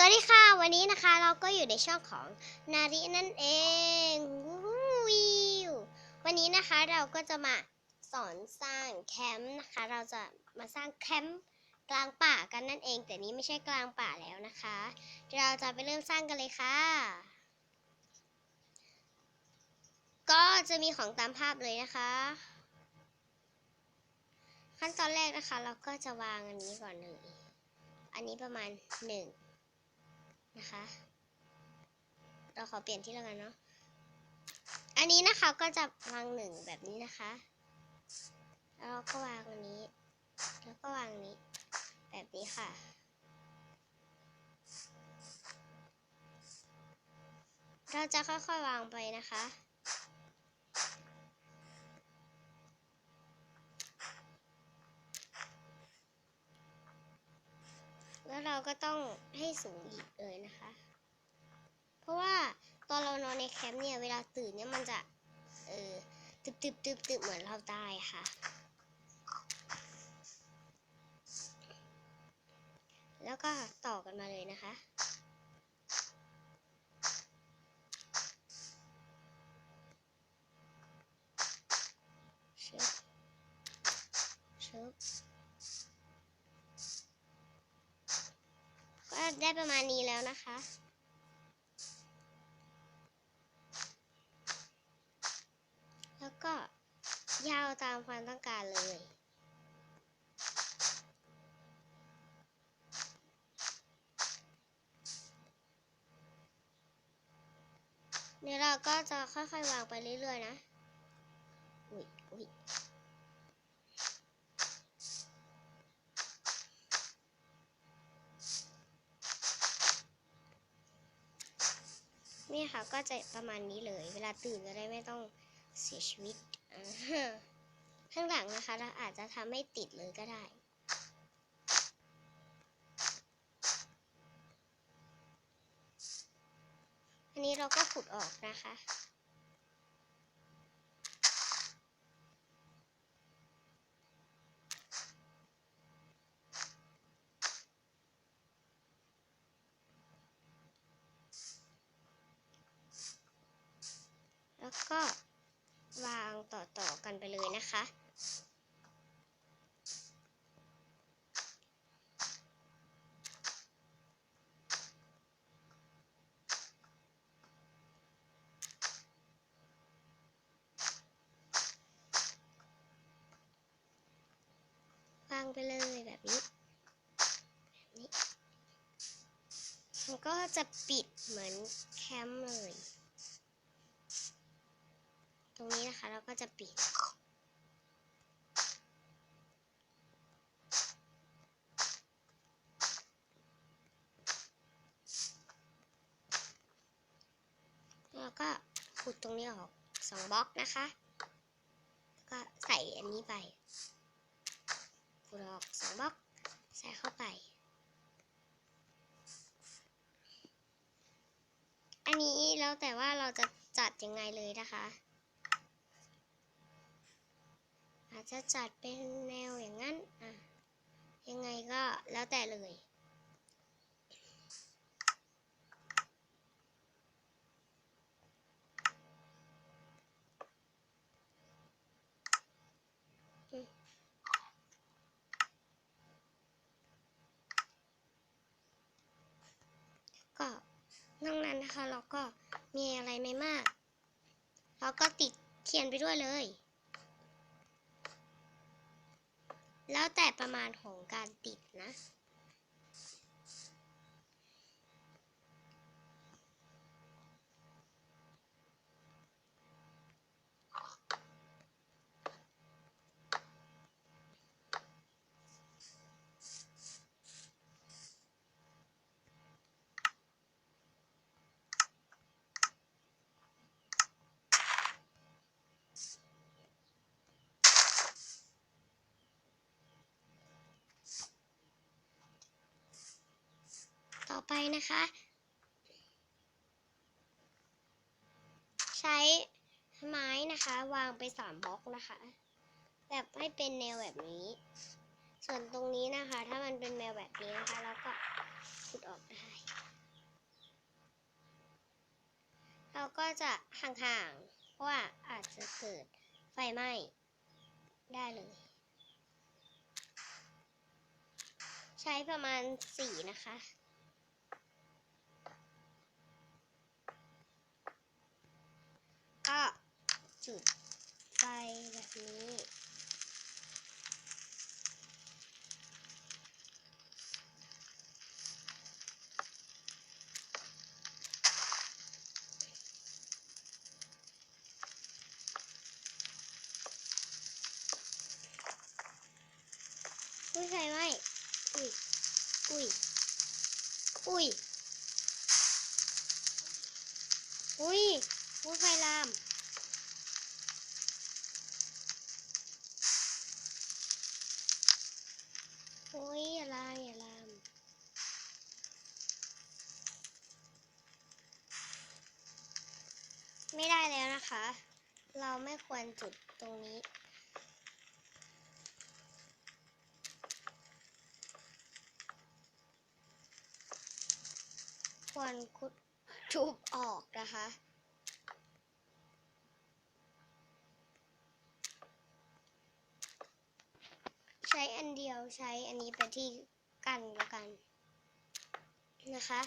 สวัสดีค่ะ วันนี้นะคะเราก็อยู่ในช่องของนารินั่นเองวิววันนี้นะคะเราก็จะมาสอนสร้างแคมป์นะคะ เราจะมาสร้างแคมป์กลางป่ากันนั่นเอง แต่นี้ไม่ใช่กลางป่าแล้วนะคะ เราจะไปเริ่มสร้างกันเลยค่ะ ก็จะมีของตามภาพเลยนะคะ ขั้นตอนแรกนะคะ เราก็จะวางอันนี้ก่อนเลยอันนี้ประมาณหนึ่ง นะคะ เราขอเปลี่ยนที่แล้วกันเนาะ อันนี้นะคะก็จะวางหนึ่งแบบนี้นะคะ แล้วเราก็วางอันนี้ แล้วก็วางนี้ แบบนี้ค่ะเราจะค่อยๆวางไปนะคะ แล้วเราก็ต้อง สูงอีกเลยนะคะ เพราะว่าตอนเรานอนในแคมป์เนี่ยเวลาตื่นเนี่ยมันจะเออตึบตึบตึบตึบเหมือนเราตายค่ะ แล้วก็ต่อกันมาเลยนะคะ แล้วนะคะ แล้วก็ยาวตามความต้องการเลยเดี๋ยเราก็จะค่อยๆวางไปเรื่อยๆนะ อุ้ยอุ้ย ค่ะก็จะประมาณนี้เลย เวลาตื่นจะได้ไม่ต้องเสียชีวิตข้างหลังนะคะ เราอาจจะทำให้ติดเลยก็ได้อันนี้เราก็ขุดออกนะคะ แล้วก็วางต่อๆกันไปเลยนะคะ วางไปเลยแบบนี้แบบนี้ มันก็จะปิดเหมือนแคมป์เลย ตรงนี้นะคะเราก็จะปิดแล้วก็ขุดตรงนี้ออกสองบล็อกนะคะ ก็ใส่อันนี้ไป ขุดออกสองบล็อกใส่เข้าไป อันนี้แล้วแต่ว่าเราจะจัดยังไงเลยนะคะ อาจจะจัดเป็นแนวอย่างนั้นอะยังไงก็แล้วแต่เลย ก็นอกนั้นนะคะ เราก็มีอะไรไม่มาก เราก็ติดเขียนไปด้วยเลย แล้วแต่ประมาณของการติดนะ นะคะ ใช้ไม้นะคะ วางไปสามบล็อกนะคะ แบบให้เป็นแนวแบบนี้ ส่วนตรงนี้นะคะ ถ้ามันเป็นแนวแบบนี้นะคะเราก็ขุดออกได้ เราก็จะห่างๆ เพราะว่าอาจจะเกิดไฟไหม้ได้เลย ใช้ประมาณสี่นะคะ จุดไฟแบบนี้ อุ้ยไฟไหมอุ้ย อุ้ย อุ้ย อุ้ยอุ้ยไฟลาม อุ้ยอย่าลามอย่าลามไม่ได้แล้วนะคะ เราไม่ควรจุดตรงนี้ ควรคุดทุบออกนะคะ ใช้อันเดียว ใช้อันนี้ไปนที่กั้นแล้วกันนะคะ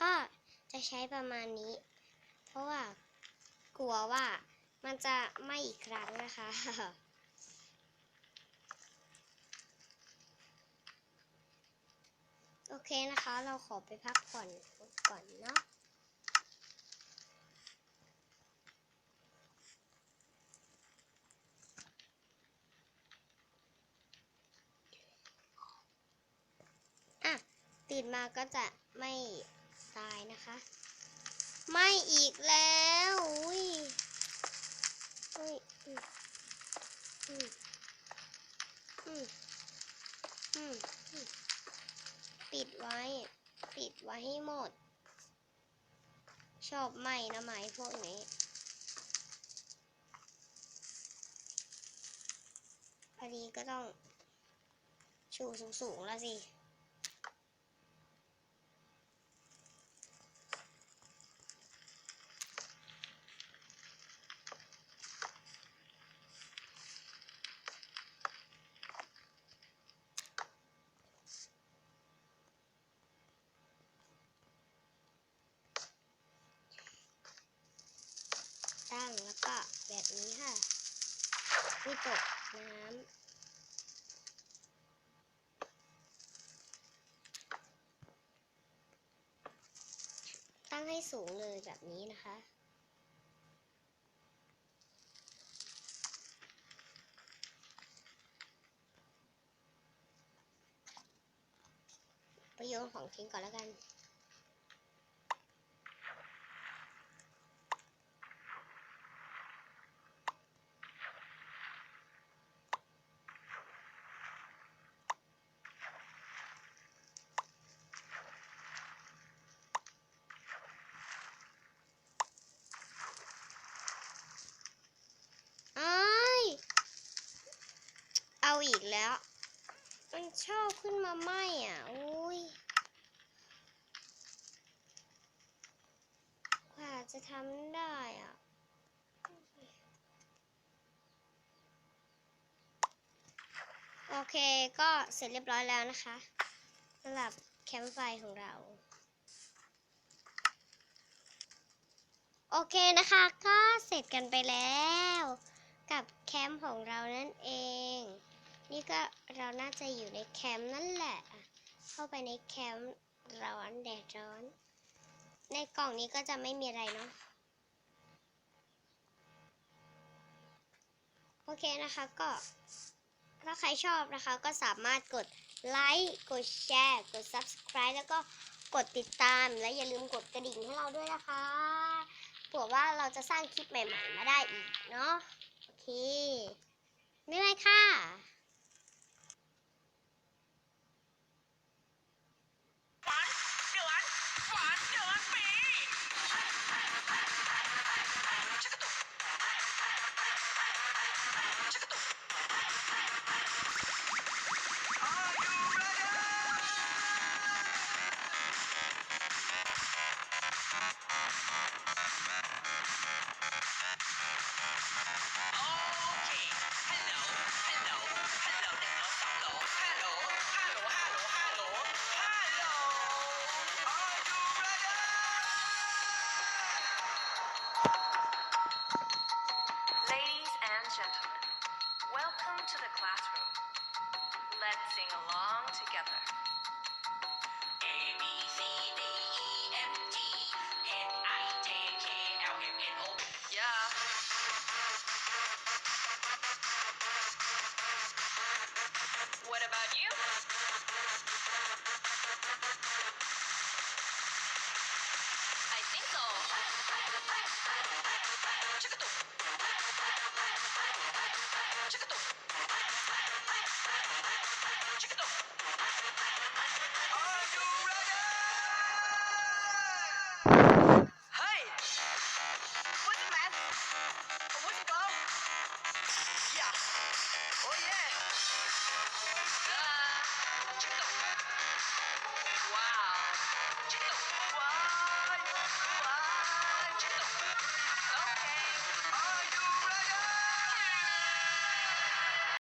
ก็ จะใช้ประมาณนี้ เพราะว่ากลัวว่ามันจะไหม้อีกครั้งนะคะ โอเคนะคะ เราขอไปพักผ่อนก่อนเนาะอะตื่นมาก็จะไม่ ตายนะคะ ไม่อีกแล้วอุ้ยอุ้ยอืมอืมอืมอืมอืมปิดไว้ ปิดไว้ให้หมด ชอบไหมนะไหมพวกนี้พอดีก็ต้องชูสูงๆแล้วสิ ตั้งแล้วก็ แบบนี้ค่ะไม่ตกน้ำ ตั้งให้สูงเลยแบบนี้นะคะไปโยนของทิ้งก่อนแล้วกัน อ้ายเอีกแล้ว มันชอบขึ้นมาไหมอะ อุ้ยกว่าจะทำได้อะโอเคก็เสร็จเรียบร้อยแล้วนะคะสำหรับแคมป์ไฟของเรา โอเคนะคะก็เสร็จกันไปแล้ว กับแคมป์ของเรานั่นเอง นี่ก็เราน่าจะอยู่ในแคมป์นั่นแหละ เข้าไปในแคมป์ร้อนแดดร้อน ในกล่องนี้ก็จะไม่มีอะไรเนาะ โอเคนะคะก็ถ้าใครชอบนะคะก็สามารถกดไลค์ กดแชร์ กด subscribe แล้วก็กดติดตาม และอย่าลืมกดกระดิ่งให้เราด้วยนะคะเผื่อว่าเราจะสร้างคลิปใหม่ๆมาได้อีกเนาะ โอเคบ๊ายบายค่ะ